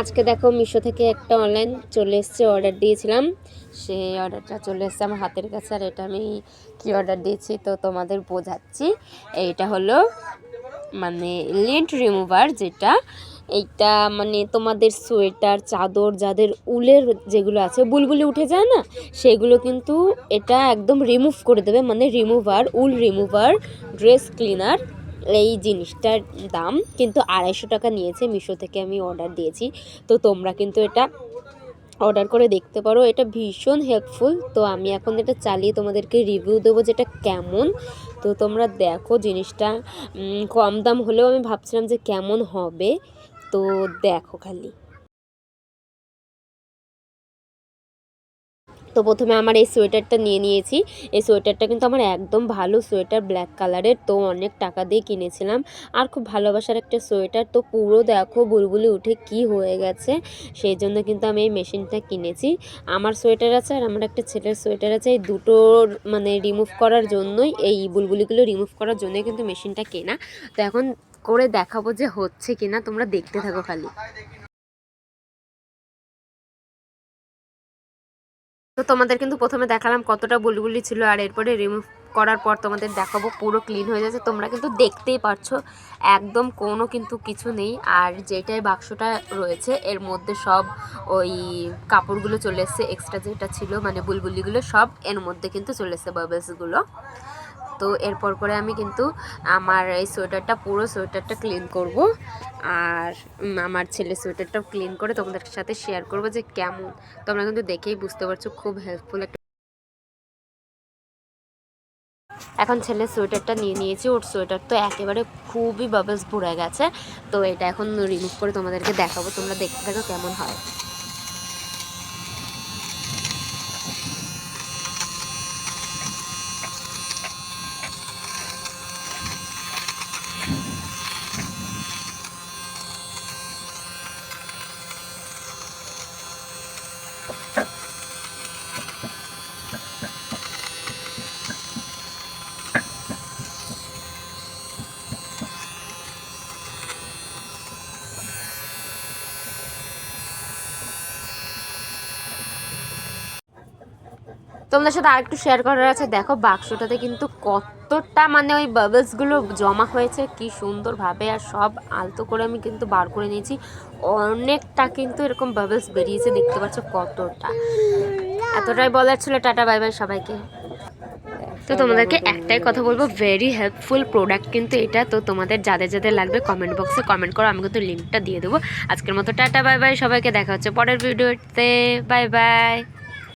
আজকে দেখো মিশো থেকে একটা অনলাইন চলে এসছে অর্ডার দিয়েছিলাম। সেই অর্ডারটা চলে এসছে আমার হাতের কাছে আর এটা আমি কী অর্ডার দিয়েছি তো তোমাদের বোঝাচ্ছি। এইটা হলো মানে লেন্ট রিমুভার যেটা, এইটা মানে তোমাদের সোয়েটার, চাদর, যাদের উলের যেগুলো আছে, বুলবুলি উঠে যায় না, সেগুলো কিন্তু এটা একদম রিমুভ করে দেবে মানে remover wool remover dress cleaner এই জিনিসটার দাম কিন্তু আড়াইশো টাকা নিয়েছে। মিশো থেকে আমি অর্ডার দিয়েছি। তো তোমরা কিন্তু এটা অর্ডার করে দেখতে পারো। এটা ভীষণ হেল্পফুল তো আমি এখন এটা চালিয়ে তোমাদেরকে রিভিউ দেবো যেটা কেমন। তো তোমরা দেখো জিনিসটা। কম দাম হলেও আমি ভাবছিলাম যে কেমন হবে। তো দেখো খালি। তো প্রথমে আমার এই সোয়েটারটা নিয়ে নিয়েছি। এই সোয়েটারটা কিন্তু আমার একদম ভালো সোয়েটার ব্ল্যাক কালারের তো অনেক টাকা দিয়ে কিনেছিলাম। আর খুব ভালোবাসার একটা সোয়েটার। তো পুরো দেখো বুলবুলি উঠে কি হয়ে গেছে। সেই জন্য কিন্তু আমি এই মেশিনটা কিনেছি। আমার সোয়েটার আছে আর আমার একটা ছেলের সোয়েটার আছে। এই দুটোর মানে রিমুভ করার জন্যই, এই বুলবুলিগুলো রিমুভ করার জন্যই কিন্তু মেশিনটা কেনা। তো এখন করে দেখাবো যে হচ্ছে কিনা। তোমরা দেখতে থাকো খালি। তো তোমাদের কিন্তু প্রথমে দেখালাম কতটা বুলবুলি ছিল আর এরপরে রিমুভ করার পর তোমাদের দেখাবো পুরো ক্লিন হয়ে যাচ্ছে। তোমরা কিন্তু দেখতেই পারছ, একদম কোনো কিন্তু কিছু নেই। আর যেটাই বাক্সটা রয়েছে, এর মধ্যে সব ওই কাপড়গুলো চলে এসছে এক্সট্রা যেটা ছিল মানে বুলবুলিগুলো, সব এর মধ্যে কিন্তু চলে এসছে বাবলসগুলো তো এরপর করে আমি কিন্তু আমার এই সোয়েটারটা, পুরো সোয়েটারটা ক্লিন করব। আর আমার ছেলে সোয়েটারটা ক্লিন করে তোমাদের সাথে শেয়ার করব যে কেমন। তোমরা কিন্তু দেখেই বুঝতে পারছ খুব হেল্পফুল একটা এখন ছেলে সোয়েটারটা নিয়ে নিয়েছি, ওর সোয়েটার তো একেবারে খুবই বাবলস ভরে গেছে। তো এটা এখন রিমুভ করে তোমাদেরকে দেখাবো, তোমরা দেখতে থাকো কেমন হয়। তোমাদের সাথে আরেকটু শেয়ার করার আছে। দেখো বাক্সটাতে কিন্তু কতটা মানে ওই বাবলসগুলো জমা হয়েছে। কি সুন্দরভাবে আর সব আলতো করে আমি কিন্তু বার করে নিয়েছি। অনেকটা কিন্তু এরকম বাবলস বেরিয়েছে, দেখতে পাচ্ছ কতটা। এতটাই বলার ছিল, টাটা বাই বাই সবাইকে। তো তোমাদেরকে একটাই কথা বলব ভেরি হেল্পফুল প্রোডাক্ট কিন্তু এটা। তো তোমাদের যাদের যাদের লাগবে কমেন্ট বক্সে কমেন্ট করো, আমি কিন্তু লিঙ্কটা দিয়ে দেবো। আজকের মতো টাটা বাই বাই সবাইকে, দেখা হচ্ছে পরের ভিডিওতে বাই বাই